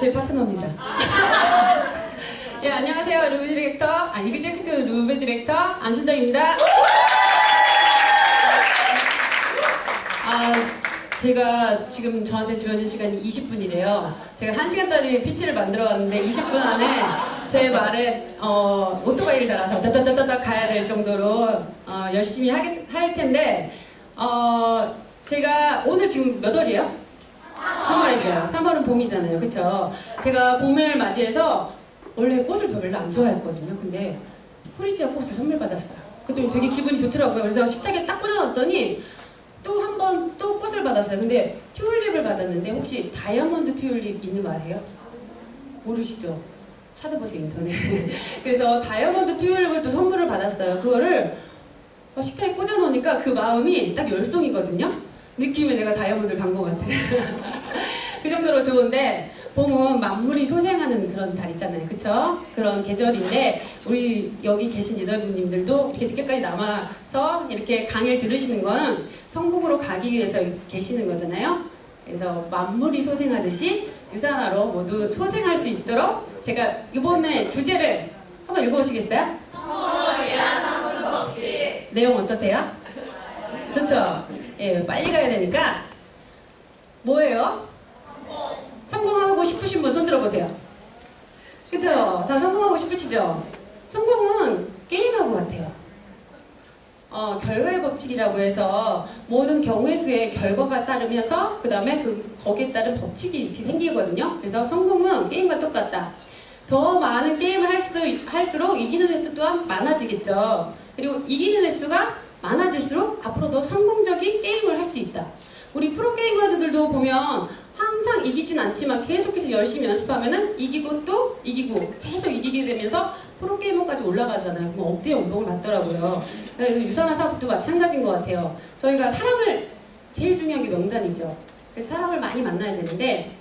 제 파트너입니다. 예, 안녕하세요. 루비 디렉터, 아, 이그제크티브 루비 디렉터 안순정입니다. 아, 제가 지금 저한테 주어진 시간이 20분이래요. 제가 1시간짜리 PT를 만들어 왔는데 20분 안에 제 말에 어, 오토바이를 달아서 따따따따 가야 될 정도로 어, 열심히 하겠, 할 텐데 어, 제가 오늘 지금 몇 월이에요? 3월이죠. 3월은 봄이잖아요. 그쵸? 제가 봄을 맞이해서 원래 꽃을 저 별로 안 좋아했거든요. 근데 프리지아 꽃을 선물 받았어요. 그랬더니 되게 기분이 좋더라고요. 그래서 식탁에 딱 꽂아놨더니 또 한 번 또 꽃을 받았어요. 근데 튤립을 받았는데 혹시 다이아몬드 튤립 있는 거 아세요? 모르시죠? 찾아보세요 인터넷. 그래서 다이아몬드 튤립을 또 선물을 받았어요. 그거를 어, 식탁에 꽂아놓으니까 그 마음이 딱 열송이거든요. 느낌에 내가 다이아몬드를 간 것 같아. 그 정도로 좋은데 봄은 만물이 소생하는 그런 달 있잖아요. 그쵸? 그런 계절인데 우리 여기 계신 리더분님들도 이렇게 늦게까지 남아서 이렇게 강의를 들으시는 건 성공으로 가기 위해서 계시는 거잖아요. 그래서 만물이 소생하듯이 유산화로 모두 소생할 수 있도록 제가 이번에 주제를 한번 읽어보시겠어요? 내용 어떠세요? 그렇죠? 예, 빨리 가야 되니까 뭐예요? 성공하고 싶으신 분 손 들어보세요. 그쵸? 다 성공하고 싶으시죠? 성공은 게임하고 같아요. 어, 결과의 법칙이라고 해서 모든 경우의 수의 결과가 따르면서 그 다음에 그 거기에 따른 법칙이 이렇게 생기거든요. 그래서 성공은 게임과 똑같다. 더 많은 게임을 할 수도, 할수록 이기는 횟수 또한 많아지겠죠. 그리고 이기는 횟수가 많아질수록 앞으로 더 성공적인 게임을 할 수 있다. 우리 프로게이머들도 보면 항상 이기진 않지만 계속해서 열심히 연습하면은 이기고 또 이기고 계속 이기게 되면서 프로게이머까지 올라가잖아요. 그럼 억대의 운동을 맞더라고요. 그래서 유산화 사업도 마찬가지인 것 같아요. 저희가 사람을 제일 중요한 게 명단이죠. 그래서 사람을 많이 만나야 되는데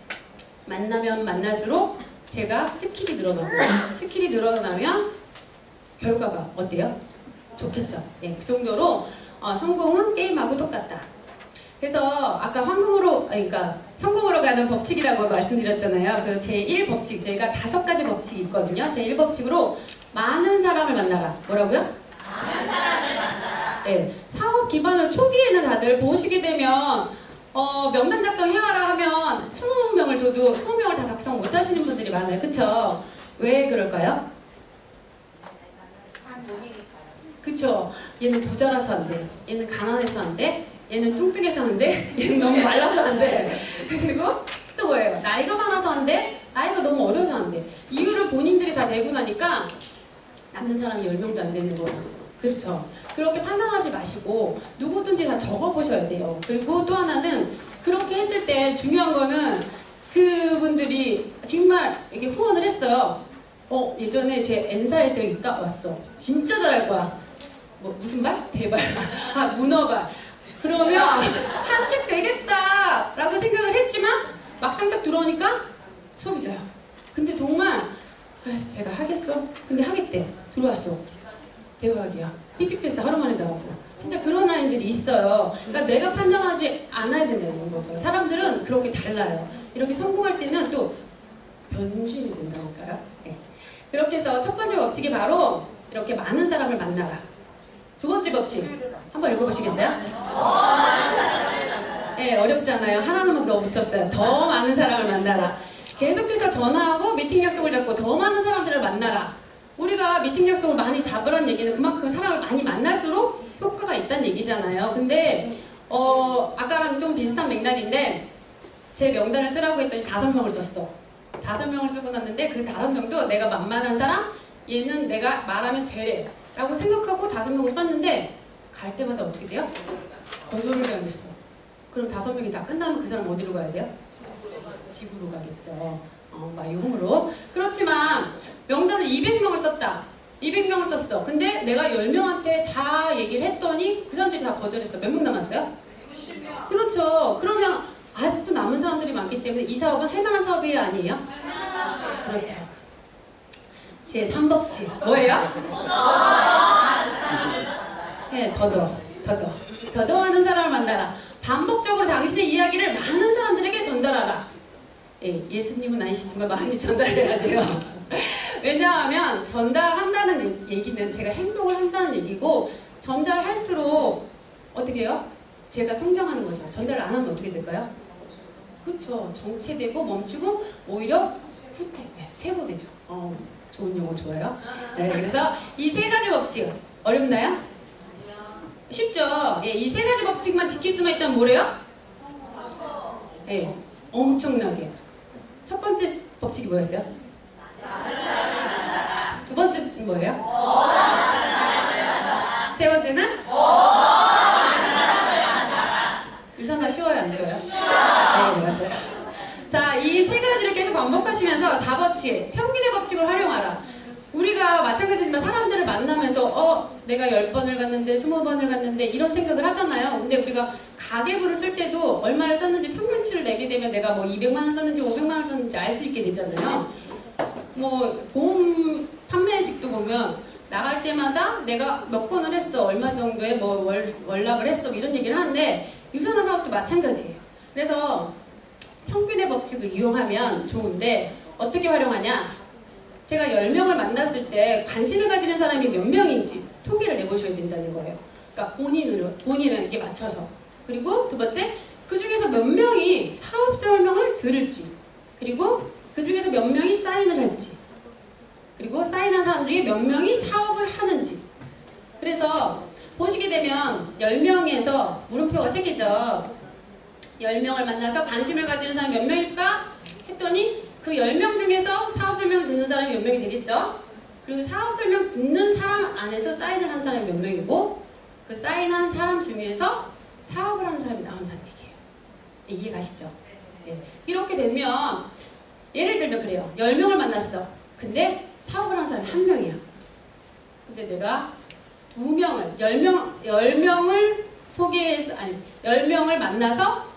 만나면 만날수록 제가 스킬이 늘어나고 스킬이 늘어나면 결과가 어때요? 좋겠죠. 예, 그 정도로 어, 성공은 게임하고 똑같다. 그래서 아까 황금으로 아니, 그러니까 성공으로 가는 법칙이라고 말씀드렸잖아요. 그 제1 법칙 저희가 다섯 가지 법칙이 있거든요. 제1 법칙으로 많은 사람을 만나라. 뭐라고요? 많은 사람을 만나라. 네, 사업 기반을 초기에는 다들 보시게 되면 어, 명단 작성 해와라 하면 20명을 줘도 20명을 다 작성 못 하시는 분들이 많아요. 그쵸? 왜 그럴까요? 그쵸? 얘는 부자라서 안 돼. 얘는 가난해서 안 돼. 얘는 뚱뚱해서 안 돼. 얘는 너무 말라서 안 돼. 그리고 또 뭐예요? 나이가 많아서 안 돼. 나이가 너무 어려서 안 돼. 이유를 본인들이 다 내고 나니까 남는 사람이 10명도 안 되는 거예요. 그렇죠. 그렇게 판단하지 마시고 누구든지 다 적어보셔야 돼요. 그리고 또 하나는 그렇게 했을 때 중요한 거는 그분들이 정말 이게 후원을 했어요. 어, 예전에 제 엔사에서 있다 왔어. 진짜 잘할 거야. 뭐, 무슨 발? 대발. 아, 문어발. 그러면 한측 되겠다! 라고 생각을 했지만 막상 딱 들어오니까 소비자야. 근데 정말, 아, 제가 하겠어? 근데 하겠대. 들어왔어. 대박이야. 삐삐삐스 하루 만에 나오고. 진짜 그런 아이들이 있어요. 그러니까 내가 판단하지 않아야 된다는 거죠. 사람들은 그렇게 달라요. 이렇게 성공할 때는 또 변신이 된다니까요. 네. 그렇게 해서 첫 번째 법칙이 바로 이렇게 많은 사람을 만나라. 두 번째 법칙 한번 읽어보시겠어요? 네, 어렵잖아요. 하나는 더 붙었어요. 더 많은 사람을 만나라. 계속해서 전화하고 미팅 약속을 잡고 더 많은 사람들을 만나라. 우리가 미팅 약속을 많이 잡으란 얘기는 그만큼 사람을 많이 만날수록 효과가 있다는 얘기잖아요. 근데 어, 아까랑 좀 비슷한 맥락인데 제 명단을 쓰라고 했더니 다섯 명을 썼어. 다섯 명을 쓰고 났는데 그 다섯 명도 내가 만만한 사람, 얘는 내가 말하면 되래. 라고 생각하고 다섯 명을 썼는데 갈 때마다 어떻게 돼요? 거절을 당했어. 그럼 다섯 명이 다 끝나면 그 사람 어디로 가야 돼요? 집으로 가겠죠. 어, 마이홈으로. 그렇지만 명단을 200명을 썼다. 200명을 썼어. 근데 내가 10명한테 다 얘기를 했더니 그 사람들이 다 거절했어. 몇 명 남았어요? 90명. 그렇죠. 그러면 아직도 남은 사람들이 많기 때문에 이 사업은 할 만한 사업이에요? 아니에요? 그렇죠. 제 3법칙. 뭐예요? 네, 더더. 더더. 더더 많은 사람을 만나라. 반복적으로 당신의 이야기를 많은 사람들에게 전달하라. 예, 예수님은 아니시지만 많이 전달해야 돼요. 왜냐하면 전달한다는 얘기는 제가 행동을 한다는 얘기고 전달할수록 어떻게 해요? 제가 성장하는 거죠. 전달 안 하면 어떻게 될까요? 그렇죠. 정체되고 멈추고 오히려 후퇴, 네, 퇴보되죠. 어, 좋은 용어 좋아요. 네, 그래서 이 세 가지 법칙 어렵나요? 쉽죠. 예, 이 세 가지 법칙만 지킬 수만 있다면 뭐래요? 예, 엄청나게. 첫 번째 법칙이 뭐였어요? 두 번째 뭐예요? 세 번째는? 유산나 쉬워요, 안 쉬워요? 네, 맞아요. 반복하시면서 4법칙, 평균의 법칙을 활용하라. 우리가 마찬가지지만 사람들을 만나면서 어 내가 10번을 갔는데 20번을 갔는데 이런 생각을 하잖아요. 근데 우리가 가계부를 쓸 때도 얼마를 썼는지 평균치를 내게 되면 내가 뭐 200만 원 썼는지 500만 원 썼는지 알 수 있게 되잖아요. 뭐 보험 판매직도 보면 나갈 때마다 내가 몇 건을 했어 얼마 정도의 뭐 월, 월납을 했어 이런 얘기를 하는데 유선화 사업도 마찬가지예요. 그래서 평균의 법칙을 이용하면 좋은데 어떻게 활용하냐? 제가 10명을 만났을 때 관심을 가지는 사람이 몇 명인지 통계를 내보셔야 된다는 거예요. 그러니까 본인으로, 본인에게 맞춰서. 그리고 두 번째, 그 중에서 몇 명이 사업 설명을 들을지. 그리고 그 중에서 몇 명이 사인을 할지. 그리고 사인한 사람 중에 몇 명이 사업을 하는지. 그래서 보시게 되면 10명에서 물음표가 3개죠. 10명을 만나서 관심을 가지는 사람이 몇 명일까? 했더니 그 10명 중에서 사업 설명 듣는 사람이 몇 명이 되겠죠? 그리고 사업 설명 듣는 사람 안에서 사인을 한 사람이 몇 명이고 그 사인한 사람 중에서 사업을 하는 사람이 나온다는 얘기예요. 이해 가시죠? 네. 이렇게 되면 예를 들면 그래요. 10명을 만났어. 근데 사업을 하는 사람이 한 명이야. 근데 내가 두 명을 10명 10명을 소개해서 아니 10명을 만나서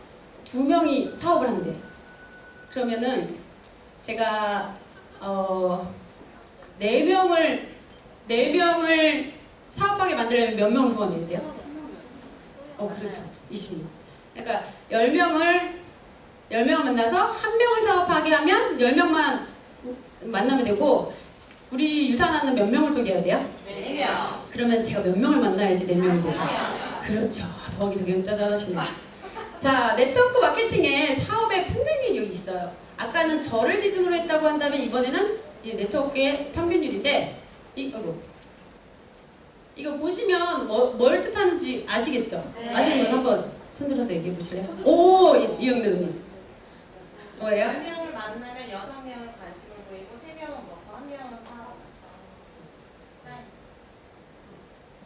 두 명이 사업을 한대. 그러면은 제가 어, 네 명을 네 명을 사업하게 만들려면 몇 명을 후원해주세요? 어 그렇죠 20명. 그러니까 10명을 10명을 만나서 한 명을 사업하게 하면 10명만 만나면 되고 우리 유산하는 몇 명을 소개해야 돼요? 네 명. 그러면 제가 몇 명을 만나야지 4명이 되죠? 그렇죠. 더하기 저기 짜잘하시네. 자, 네트워크 마케팅에 사업의 평균율이 있어요. 아까는 저를 기준으로 했다고 한다면 이번에는 이 네트워크의 평균율인데 이, 아이고. 이거 보시면 뭐, 뭘 뜻하는지 아시겠죠? 네. 아시는 분 한번 손들어서 얘기해 보실래요? 오! 이- 이영래 누님. 뭐예요? 10명을 만나면 6명을 관심을 보이고 3명은 먹고 1명은 사업.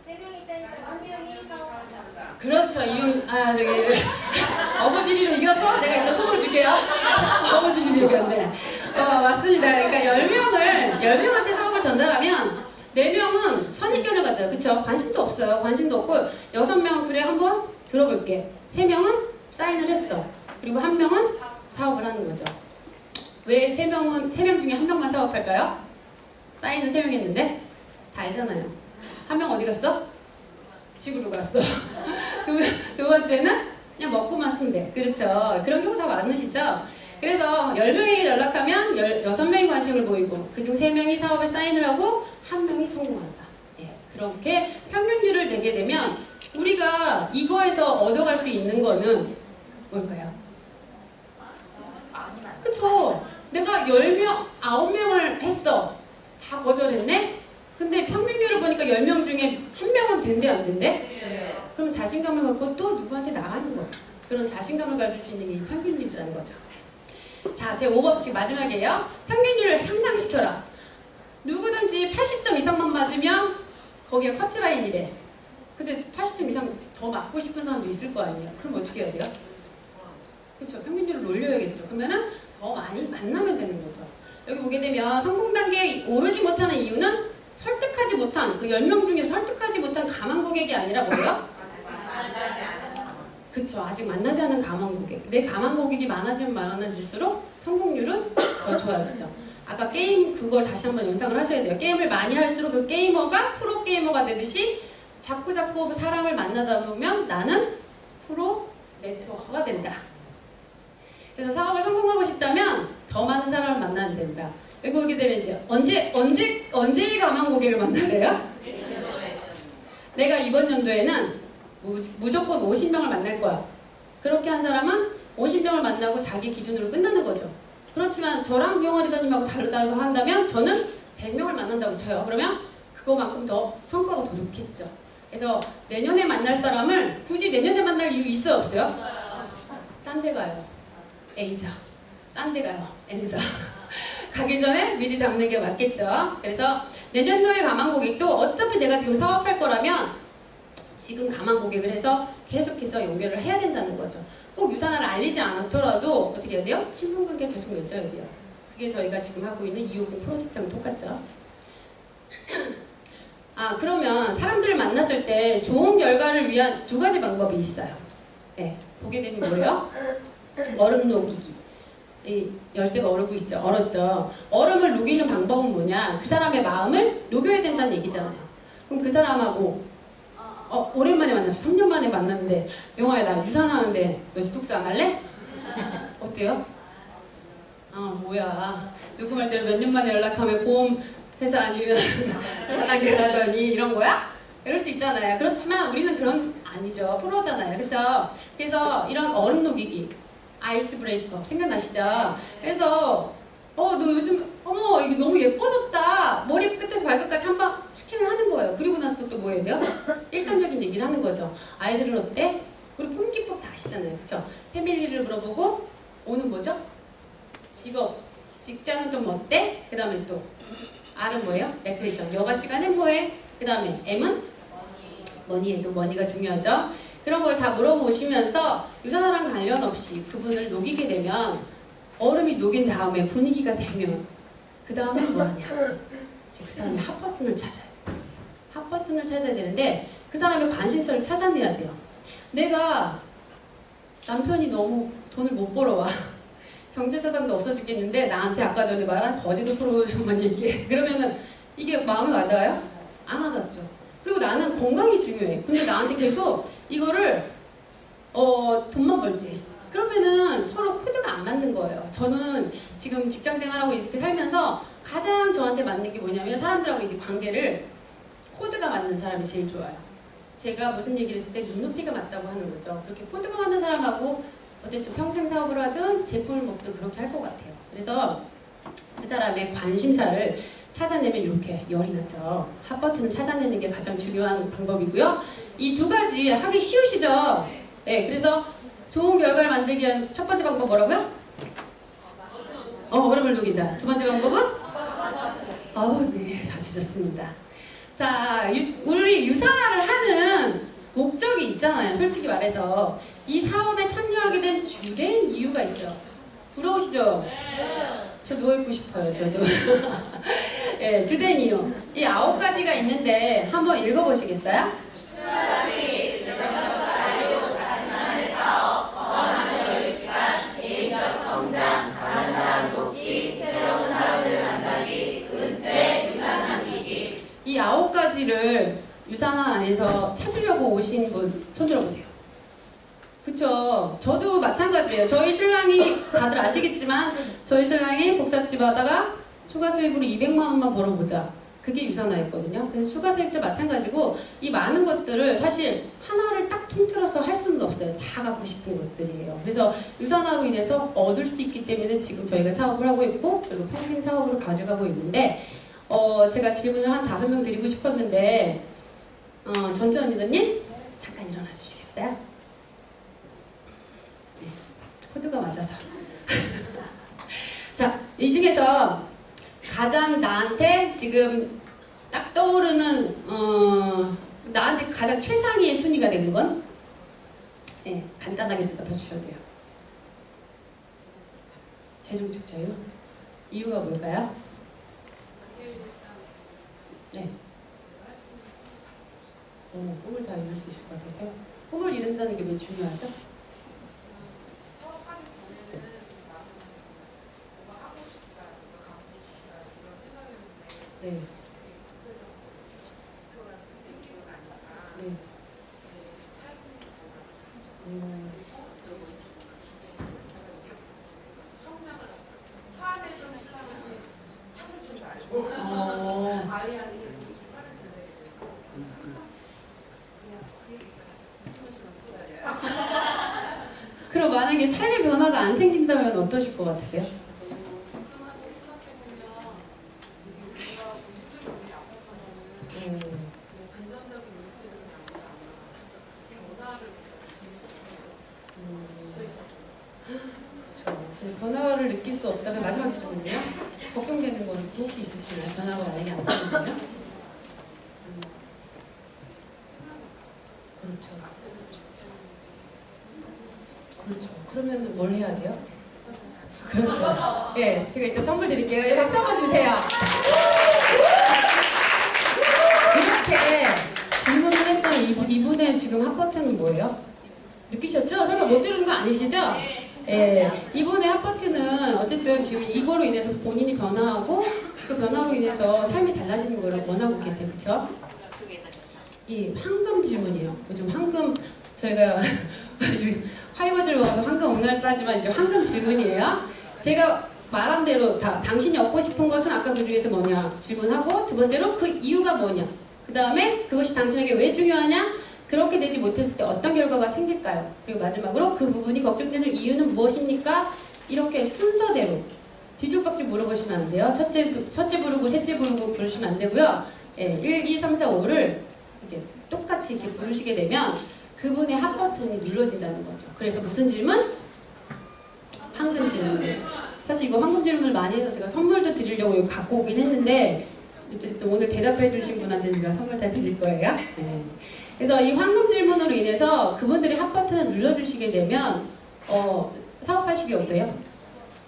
세 명이 쌓이니까 한 명이 사업한다. 그렇죠. 이용, 아, 저기, 어부지리로 이겨서 내가 이따 선물 줄게요. 어부지리로 이겼네. 어, 맞습니다. 그러니까 10명을, 10명한테 사업을 전달하면 4명은 선입견을 가져요. 그쵸? 관심도 없어요. 관심도 없고, 6명은 그래, 한번 들어볼게. 3명은 사인을 했어. 그리고 1명은 사업을 하는 거죠. 왜 3명은, 3명 중에 1명만 사업할까요? 사인은 3명 했는데? 다 알잖아요. 한명 어디 갔어? 집으로 갔어. 두, 두 번째는 그냥 먹고만 쓴대. 그렇죠. 그런 경우 다 많으시죠? 그래서 10명에게 연락하면 6명이 관심을 보이고 그중 3명이 사업에 사인을 하고 1명이 성공한다. 예, 그렇게 평균율을 내게 되면 우리가 이거에서 얻어갈 수 있는 거는 뭘까요? 그쵸. 내가 10명, 9명을 했어. 다 거절했네? 근데 평균율을 보니까 10명 중에 한 명은 된대 안 된대? 네. 그럼 자신감을 갖고 또 누구한테 나가는 거야. 그런 자신감을 가질 수 있는 게이 평균율이라는 거죠. 자, 제 5법칙 마지막이에요. 평균율을 향상시켜라. 누구든지 80점 이상만 맞으면 거기가 커트라인이래. 근데 80점 이상 더 맞고 싶은 사람도 있을 거 아니에요. 그럼 어떻게 해야 돼요? 그렇죠. 평균율을 올려야겠죠. 그러면은 더 많이 만나면 되는 거죠. 여기 보게 되면 성공 단계에 오르지 못하는 이유는 설득하지 못한 그 10명 중에 설득하지 못한 가만 고객이 아니라 뭐예요? 그쵸. 아직 만나지 않은 가만 고객. 내 가만 고객이 많아지면 많아질수록 성공률은 더 좋아지죠. 아까 게임 그걸 다시 한번 연상을 하셔야 돼요. 게임을 많이 할수록 그 게이머가 프로 게이머가 되듯이 자꾸 자꾸 사람을 만나다 보면 나는 프로 네트워커가 된다. 그래서 사업을 성공하고 싶다면 더 많은 사람을 만나야 된다. 오게 되면 이제 언제 언제 언제 가만 고객을 만나래요? 내가 이번 연도에는 무, 무조건 50명을 만날 거야. 그렇게 한 사람은 50명을 만나고 자기 기준으로 끝나는 거죠. 그렇지만 저랑 구영원 리더님하고 다르다고 한다면 저는 100명을 만난다고 쳐요. 그러면 그거만큼 더 성과가 더 좋겠죠. 그래서 내년에 만날 사람을 굳이 내년에 만날 이유 있어요 없어요? 딴 데 가요. A사. 딴 데 가요. N사. 가기 전에 미리 잡는 게 맞겠죠. 그래서 내년도에 가만 고객도 어차피 내가 지금 사업할 거라면 지금 가만 고객을 해서 계속해서 연결을 해야 된다는 거죠. 꼭 유산화를 알리지 않더라도 어떻게 해야 돼요? 친분 관계를 계속 맺어야 돼요. 그게 저희가 지금 하고 있는 이호공 프로젝트랑 똑같죠. 아 그러면 사람들을 만났을 때 좋은 결과를 위한 두 가지 방법이 있어요. 네, 보게 되면 뭐예요? 얼음 녹이기. 이 열쇠가 얼고 있죠. 얼었죠. 얼음을 녹이는 방법은 뭐냐? 그 사람의 마음을 녹여야 된다는 얘기잖아요. 그럼 그 사람하고 어, 오랜만에 만났어. 3년 만에 만났는데 영화에 나 유산하는데 너 스톡스 안 할래? 어때요? 아 뭐야 녹음할 때는 몇 년 만에 연락하면 보험 회사 아니면 다단계라더니 이런 거야? 이럴 수 있잖아요. 그렇지만 우리는 그런 아니죠. 프로잖아요. 그렇죠? 그래서 이런 얼음 녹이기 아이스 브레이커 생각나시죠? 그래서 어 너 요즘 어머 이게 너무 예뻐졌다 머리 끝에서 발끝까지 한방 스캔을 하는 거예요 그리고 나서 또 뭐 해야 돼요? 일상적인 얘기를 하는 거죠 아이들은 어때? 우리 폼기법 다 아시잖아요 그쵸? 패밀리를 물어보고 오는 뭐죠? 직업 직장은 좀 어때? 그 다음에 또 R은 뭐예요? 레크레이션 여가 시간엔 뭐해? 그 다음에 M은 머니에도 머니가 중요하죠 그런 걸 다 물어보시면서 유산화랑 관련 없이 그분을 녹이게 되면 얼음이 녹인 다음에 분위기가 되면 그 다음에 뭐하냐? 그 사람의 핫 버튼을 찾아야 돼요 핫 버튼을 찾아야 되는데 그 사람의 관심사를 찾아내야 돼요. 내가 남편이 너무 돈을 못 벌어와. 경제사정도 없어 죽겠는데 나한테 아까 전에 말한 거지도 프로모션만 얘기해. 그러면은 이게 마음에 와닿아요? 안 와닿죠. 그리고 나는 건강이 중요해. 근데 나한테 계속 이거를 어 돈만 벌지 그러면은 서로 코드가 안 맞는 거예요. 저는 지금 직장 생활하고 이렇게 살면서 가장 저한테 맞는 게 뭐냐면 사람들하고 이제 관계를 코드가 맞는 사람이 제일 좋아요. 제가 무슨 얘기를 했을 때 눈높이가 맞다고 하는 거죠. 그렇게 코드가 맞는 사람하고 어쨌든 평생 사업을 하든 제품을 먹든 그렇게 할 것 같아요. 그래서 그 사람의 관심사를 찾아내면 이렇게 열이 나죠. 핫 버튼을 찾아내는 게 가장 중요한 방법이고요. 이 두 가지 하기 쉬우시죠? 네, 그래서 좋은 결과를 만들기 위한 첫 번째 방법 뭐라고요? 어, 얼음을 녹인다. 두 번째 방법은? 아우, 네, 아주 좋습니다. 자, 유, 우리 유산화를 하는 목적이 있잖아요. 솔직히 말해서. 이 사업에 참여하게 된 주된 이유가 있어요. 부러우시죠? 저 누워있고 싶어요, 저도. 예, 주된 이유. 이 아홉 가지가 있는데 한번 읽어보시겠어요? 아홉 가지를 유산화 안에서 찾으려고 오신 분 손 들어 보세요. 그쵸? 저도 마찬가지예요. 저희 신랑이 다들 아시겠지만 저희 신랑이 복사집 하다가 추가 수입으로 200만 원만 벌어보자. 그게 유산화였거든요. 그래서 추가 수입도 마찬가지고 이 많은 것들을 사실 하나를 딱 통틀어서 할 수는 없어요. 다 갖고 싶은 것들이에요. 그래서 유산화로 인해서 얻을 수 있기 때문에 지금 저희가 사업을 하고 있고 그리고 평생 사업으로 가져가고 있는데 어, 제가 질문을 한 다섯 명 드리고 싶었는데 어, 전주현 리더님 잠깐 일어나 주시겠어요? 네, 코드가 맞아서 자, 이 중에서 가장 나한테 지금 딱 떠오르는 어, 나한테 가장 최상위의 순위가 되는 건 네, 간단하게 대답해 주셔도 돼요. 자유? 이유가 뭘까요? 네. 어, 꿈을 다 이룰 수 있을 것 같아서요. 꿈을 이룬다는 게 왜 중요하죠? 네. 네. 음. 그럼 만약에 삶의 변화가 안 생긴다면 어떠실 것 같으세요? 음. 그렇죠. 변화를 느낄 수 없다면 마지막 질문이요. 걱정되는 건 혹시 있으시나요? 변화가 만약에 안 생기면? 음. 그렇죠. 그렇죠. 그러면 뭘 해야 돼요? 그렇죠. 예, 제가 이따 선물 드릴게요. 예, 박수 한번 주세요. 이렇게 질문을 했던 이분, 이분의 지금 핫버튼은 뭐예요? 느끼셨죠? 설마 못 들은 거 아니시죠? 예, 이분의 핫버튼은 어쨌든 지금 이거로 인해서 본인이 변화하고 그 변화로 인해서 삶이 달라지는 걸 원하고 계세요. 그쵸? 이 황금 질문이에요. 요즘 황금 저희가 화이버즈를 먹어서 황금 음날 싸지만 이제 황금 질문이에요. 제가 말한 대로 다 당신이 얻고 싶은 것은 아까 그 중에서 뭐냐 질문하고 두 번째로 그 이유가 뭐냐 그 다음에 그것이 당신에게 왜 중요하냐 그렇게 되지 못했을 때 어떤 결과가 생길까요? 그리고 마지막으로 그 부분이 걱정되는 이유는 무엇입니까? 이렇게 순서대로 뒤죽박죽 물어보시면 안 돼요. 첫째, 부- 첫째 부르고 셋째 부르고 부르시면 안 되고요. 예, 1, 2, 3, 4, 5를 이렇게 똑같이 이렇게 부르시게 되면 그분의 핫 버튼이 눌러진다는 거죠. 그래서 무슨 질문? 황금 질문. 사실 이거 황금 질문을 많이 해서 제가 선물도 드리려고 이거 갖고 오긴 했는데 어쨌든 오늘 대답해 주신 분한테 제가 선물 다 드릴 거예요. 네. 그래서 이 황금 질문으로 인해서 그분들이 핫 버튼을 눌러주시게 되면 어, 사업하시기 어때요?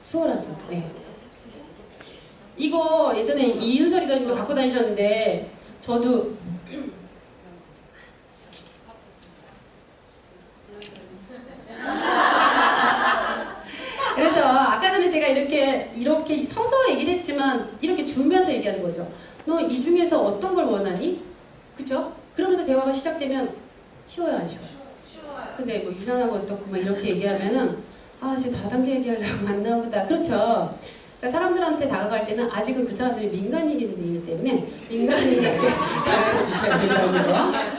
수월하죠. 네. 이거 예전에 이윤설 이사님도 갖고 다니셨는데 저도 그래서 아까 전에 제가 이렇게 이렇게 서서 얘기를 했지만 이렇게 주면서 얘기하는 거죠. 너 이 중에서 어떤 걸 원하니? 그죠? 그러면서 대화가 시작되면 쉬워요, 안 쉬워요? 쉬워요. 근데 뭐 유산하고 어떻고 막 이렇게 얘기하면은 아 지금 다단계 얘기하려고 왔나 보다. 그렇죠. 그러니까 사람들한테 다가갈 때는 아직은 그 사람들이 민간인이기 때문에 민간인에게 다가가 주셔야 된다고요.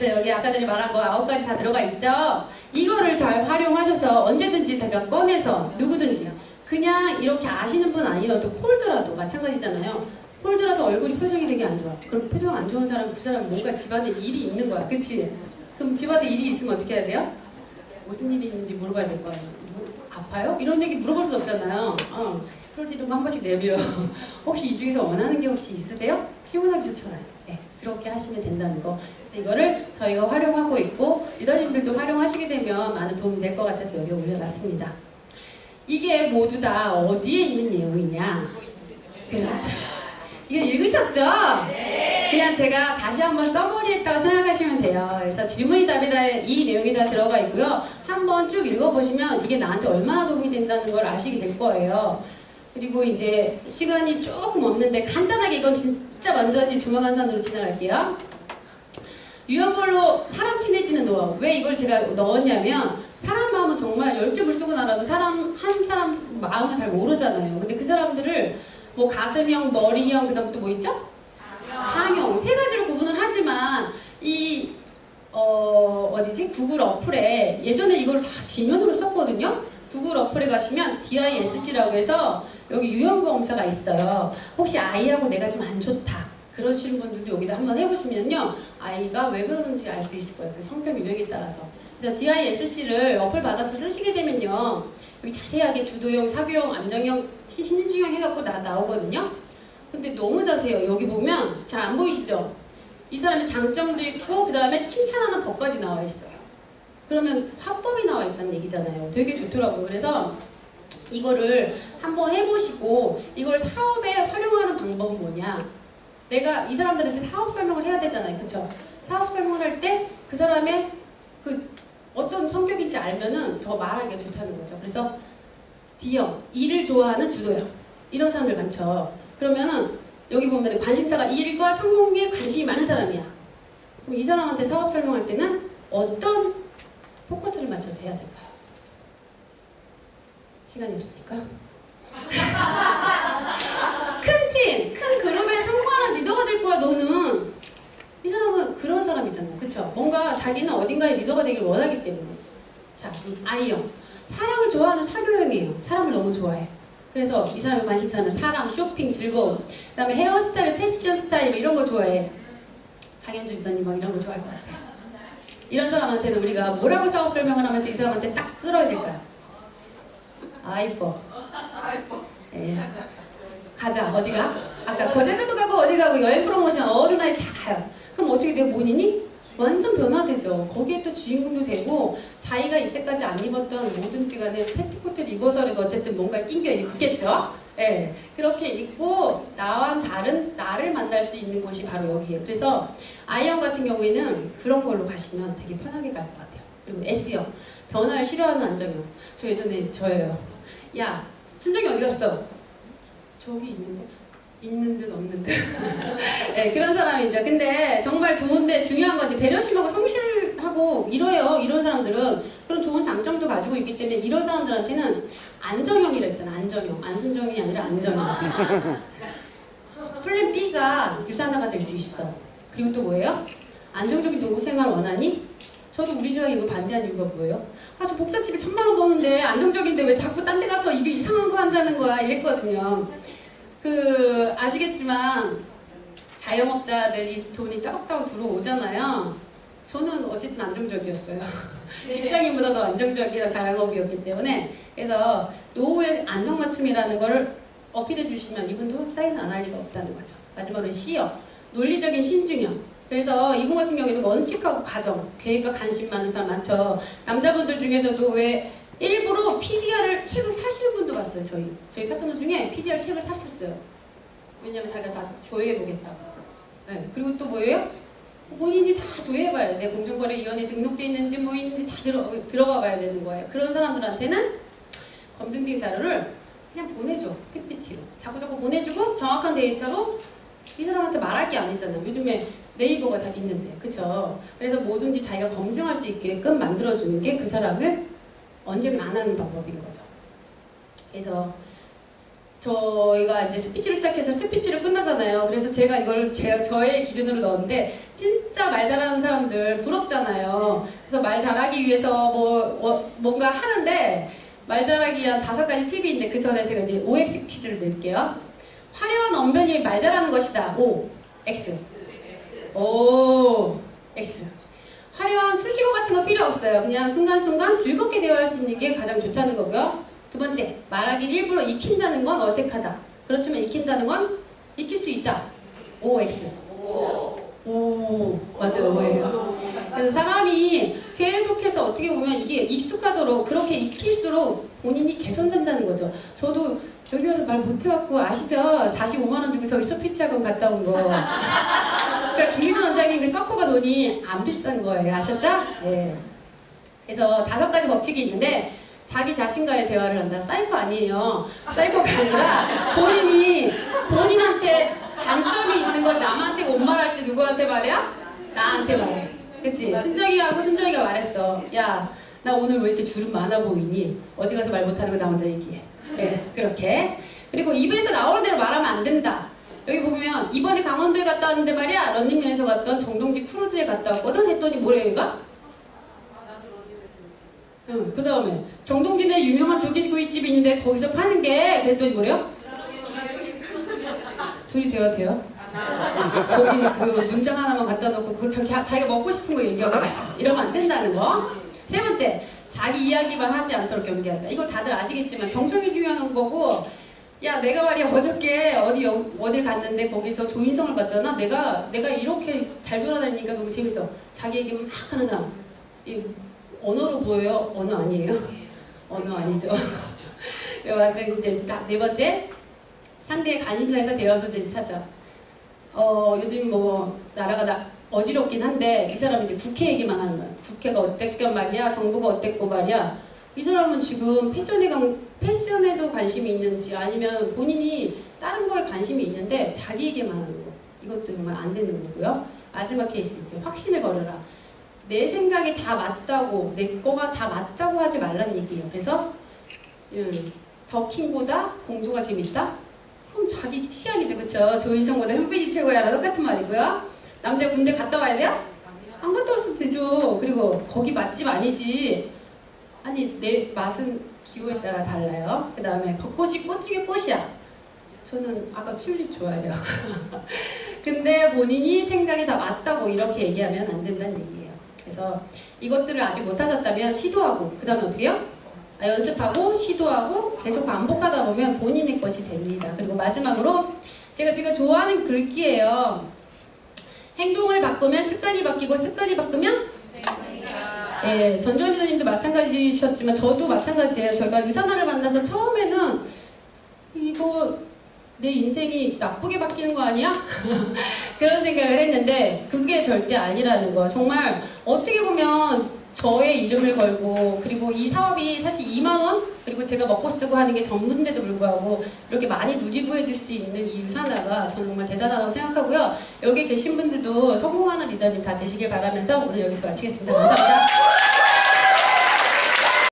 그래서 여기 아까 전에 말한 거 아홉 가지 다 들어가 있죠. 이거를 잘 활용하셔서 언제든지 다가 꺼내서 누구든지 그냥 이렇게 아시는 분 아니어도 콜드라도 마찬가지잖아요. 콜드라도 얼굴이 표정이 되게 안 좋아. 그럼 표정 안 좋은 사람 그 사람 뭔가 집안에 일이 있는 거야. 그치? 그럼 집안에 일이 있으면 어떻게 해야 돼요? 무슨 일이 있는지 물어봐야 될거 아니에요. 아파요? 이런 얘기 물어볼 수 없잖아요. 어, 그럴 이름 한 번씩 내밀어. 혹시 이 중에서 원하는 게 혹시 있으세요? 시원하게 좋잖아요. 네, 그렇게 하시면 된다는 거. 그래서 이거를 저희가 활용하고 있고 리더님들도 활용하시게 되면 많은 도움이 될 것 같아서 여기 올려놨습니다. 이게 모두 다 어디에 있는 내용이냐? 그렇죠. 이거 읽으셨죠? 그냥 제가 다시 한번 써머리했다고 생각하시면 돼요. 그래서 질문이 답이다 이 내용이 다 들어가 있고요. 한번 쭉 읽어보시면 이게 나한테 얼마나 도움이 된다는 걸 아시게 될 거예요. 그리고 이제 시간이 조금 없는데 간단하게 이건 진짜 완전히 주먹한산으로 지나갈게요. 유형별로 사람 친해지는 노하우. 왜 이걸 제가 넣었냐면 사람 마음은 정말 열두 불속은 알아도 사람 한 사람 마음을 잘 모르잖아요. 근데 그 사람들을 뭐 가슴형, 머리형, 그 다음 또뭐 있죠? 상형 세 가지로 구분을 하지만 이 어, 어디지? 구글 어플에 예전에 이걸 다 지면으로 썼거든요. 구글 어플에 가시면 DISC라고 해서 여기 유형 검사가 있어요. 혹시 아이하고 내가 좀 안 좋다. 그러시는 분들도 여기다 한번 해보시면요. 아이가 왜 그러는지 알 수 있을 거예요. 그 성격 유형에 따라서. DISC를 어플 받아서 쓰시게 되면요. 여기 자세하게 주도형, 사교형, 안정형, 신- 신중형 해갖고 나, 나오거든요. 근데 너무 자세해요. 여기 보면 잘 안 보이시죠? 이 사람의 장점도 있고 그 다음에 칭찬하는 법까지 나와 있어요. 그러면 화법이 나와 있다는 얘기잖아요. 되게 좋더라고요. 그래서 이거를 한번 해보시고 이걸 사업에 활용하는 방법은 뭐냐? 내가 이 사람들한테 사업 설명을 해야 되잖아요. 그쵸? 사업 설명을 할 때 그 사람의 성격인지 알면은 더 말하기가 좋다는 거죠. 그래서 D형, 일을 좋아하는 주도형 이런 사람들 많죠. 그러면은 여기 보면 관심사가 일과 성공에 관심이 많은 사람이야. 그럼 이 사람한테 사업 설명할 때는 어떤 포커스를 맞춰서 해야 될까요? 시간이 없으니까. 큰 팀, 큰 그룹에 성공하는 리더가 될 거야, 너는. 이 사람은 그런 사람이잖아. 그쵸? 뭔가 자기는 어딘가에 리더가 되길 원하기 때문에. 자, I형. 사람을 좋아하는 사교형이에요. 사람을 너무 좋아해. 그래서 이 사람의 관심사는 사람, 쇼핑, 즐거움. 그 다음에 헤어스타일, 패션 스타일 이런 거 좋아해. 강현주 리더님 막 이런 거 좋아할 것 같아요. 이런 사람한테는 우리가 뭐라고 사업 설명을 하면서 이 사람한테 딱 끌어야 될까요? 아, 이뻐. 예. 가자, 어디가? 아까 거제도도 가고 어디 가고 여행 프로모션 어느 날 다 가요. 그럼 어떻게 돼? 본인이? 완전 변화되죠. 거기에 또 주인공도 되고 자기가 이때까지 안 입었던 뭐든지 간에 패티코트를 입어서라도 어쨌든 뭔가 낑겨 입겠죠. 예. 그렇게 입고 나와 다른 나를 만날 수 있는 곳이 바로 여기예요. 그래서 I형 같은 경우에는 그런 걸로 가시면 되게 편하게 갈 것 같아요. 그리고 S형. 변화를 싫어하는 안정형. 저 예전에 저예요. 야, 순정이 어디 갔어? 저기 있는데? 있는 듯 없는 듯. 네, 그런 사람이죠. 근데 정말 좋은데 중요한 건 배려심하고 성실하고 이래요. 이런 사람들은 그런 좋은 장점도 가지고 있기 때문에 이런 사람들한테는 안정형이라 했잖아. 안정형. 안순정이 아니라 안정형. 플랜 B가 유산화가 될 수 있어. 그리고 또 뭐예요? 안정적인 노후 생활 원하니? 저도 우리 집안 이거 반대한 이유가 뭐예요? 아, 저 복사집에 천만 원 버는데 안정적인데 왜 자꾸 딴 데 가서 이게 이상한 거 한다는 거야 이랬거든요. 그 아시겠지만 자영업자들이 돈이 따박따박 들어오잖아요. 저는 어쨌든 안정적이었어요. 직장인보다 더 안정적이라 자영업이었기 때문에 그래서 노후의 안성맞춤이라는 거를 어필해 주시면 이분도 사인 안 할 리가 없다는 거죠. 마지막으로 C요. 논리적인 신중형. 그래서 이분 같은 경우에도 원칙하고 가정, 계획과 관심 많은 사람 많죠. 남자분들 중에서도 왜 일부러 PDR을 책을 사시는 분도 봤어요. 저희 저희 파트너 중에 PDR 책을 사셨어요. 왜냐면 자기가 다 조회해 보겠다고. 네. 그리고 또 뭐예요? 본인이 다 조회해봐야 돼. 공정거래위원회 등록돼 있는지 뭐 있는지 다 들어 들어가 봐야 되는 거예요. 그런 사람들한테는 검증된 자료를 그냥 보내줘 PPT로 자꾸 자꾸 보내주고 정확한 데이터로 이 사람한테 말할 게 아니잖아요. 요즘에 네이버가 다 있는데, 그쵸? 그래서 뭐든지 자기가 검증할 수 있게끔 만들어주는 게 그 사람을 언제든 안 하는 방법인 거죠. 그래서 저희가 이제 스피치를 시작해서 스피치를 끝나잖아요. 그래서 제가 이걸 제, 저의 기준으로 넣었는데 진짜 말 잘하는 사람들 부럽잖아요. 그래서 말 잘하기 위해서 뭐 어, 뭔가 하는데 말 잘하기 위한 다섯 가지 팁이 있는데 그 전에 제가 이제 OX 퀴즈를 낼게요. 화려한 언변이 말 잘하는 것이다. O, X. 오, X. 화려한 수식어 같은 거 필요 없어요. 그냥 순간순간 즐겁게 대화할 수 있는 게 가장 좋다는 거고요. 두 번째, 말하기를 일부러 익힌다는 건 어색하다. 그렇지만 익힌다는 건 익힐 수 있다. O, X. 오, 맞아요. 오예요. 그래서 사람이 계속해서 어떻게 보면 이게 익숙하도록 그렇게 익힐수록 본인이 개선된다는 거죠. 저도 여기 와서 말 못해갖고 아시죠? 45만 원 주고 저기 스피치 학원 갔다 온 거. 그러니까 김기선 원장님 그 서코가 돈이 안 비싼 거예요. 아셨죠? 예. 그래서 다섯 가지 법칙이 있는데 자기 자신과의 대화를 한다. 사이코 아니에요. 사이코가 아니라 본인이 본인한테 장점이 있는 걸 남한테 못 말할 때 누구한테 말해요? 나한테 말해. 그치? 순정이하고 순정이가 말했어. 야, 나 오늘 왜 이렇게 주름 많아 보이니? 어디 가서 말 못하는 거 나 혼자 얘기해. 예, 그렇게. 그리고 입에서 나오는 대로 말하면 안 된다. 여기 보면 이번에 강원도에 갔다 왔는데 말이야 런닝맨에서 갔던 정동지 크루즈에 갔다 왔거든 했더니 뭐래 얘가? 응, 그 다음에 정동진에 유명한 조개구이집 있는데 거기서 파는 게 그랬더니 뭐래요? 둘이 돼요 돼요? 거기 그 문장 하나만 갖다 놓고 그 자기가 먹고 싶은 거 얘기하고 이러면 안 된다는 거. 세 번째 자기 이야기만 하지 않도록 경계한다. 이거 다들 아시겠지만 경청이 중요한 거고 야 내가 말이야 어저께 어디 여- 어딜 갔는데 거기서 조인성을 봤잖아. 내가 내가 이렇게 잘 돌아다니니까 너무 재밌어. 자기 얘기 막 하는 사람. 이 언어로 보여요? 언어 아니에요? 언어 아니죠. 그래서 이제 딱네 번째 상대의 관심사에서 대화 소재를 찾아. 어 요즘 뭐 나라가 나 어지럽긴 한데 이 사람이 이제 국회 얘기만 하는 거야. 국회가 어땠건 말이야, 정부가 어땠고 말이야. 이 사람은 지금 패션에 관, 패션에도 관심이 있는지 아니면 본인이 다른 거에 관심이 있는데 자기에게만 하는 거. 이것도 정말 안 되는 거고요. 마지막 케이스 이제 확신을 걸어라. 내 생각이 다 맞다고 내 거가 다 맞다고 하지 말란 얘기예요. 그래서 음, 더킹보다 공조가 재밌다? 그럼 자기 취향이죠, 그쵸? 조인성보다 현빈이 최고야. 똑같은 말이고요. 남자 군대 갔다 와야 돼요? 안 갔다 왔어도 되죠. 그리고 거기 맛집 아니지. 아니 내 맛은 기호에 따라 달라요. 그 다음에 벚꽃이 꽃 중에 꽃이야. 저는 아까 튤립 좋아해요. 근데 본인이 생각이 다 맞다고 이렇게 얘기하면 안 된다는 얘기예요. 그래서 이것들을 아직 못하셨다면 시도하고 그 다음에 어떻게 해요? 아, 연습하고 시도하고 계속 반복하다 보면 본인의 것이 됩니다. 그리고 마지막으로 제가 지금 좋아하는 글귀예요. 행동을 바꾸면 습관이 바뀌고 습관이 바꾸면 예, 전주현 리더님도 마찬가지셨지만 저도 마찬가지예요. 저희가 유산화를 만나서 처음에는 이거 내 인생이 나쁘게 바뀌는 거 아니야? 그런 생각을 했는데 그게 절대 아니라는 거. 정말 어떻게 보면 저의 이름을 걸고 그리고 이 사업이 사실 2만 원 그리고 제가 먹고 쓰고 하는 게 전부인데도 불구하고 이렇게 많이 누리부해질 수 있는 이 유산화가 저는 정말 대단하다고 생각하고요. 여기 계신 분들도 성공하는 리더님 다 되시길 바라면서 오늘 여기서 마치겠습니다. 감사합니다.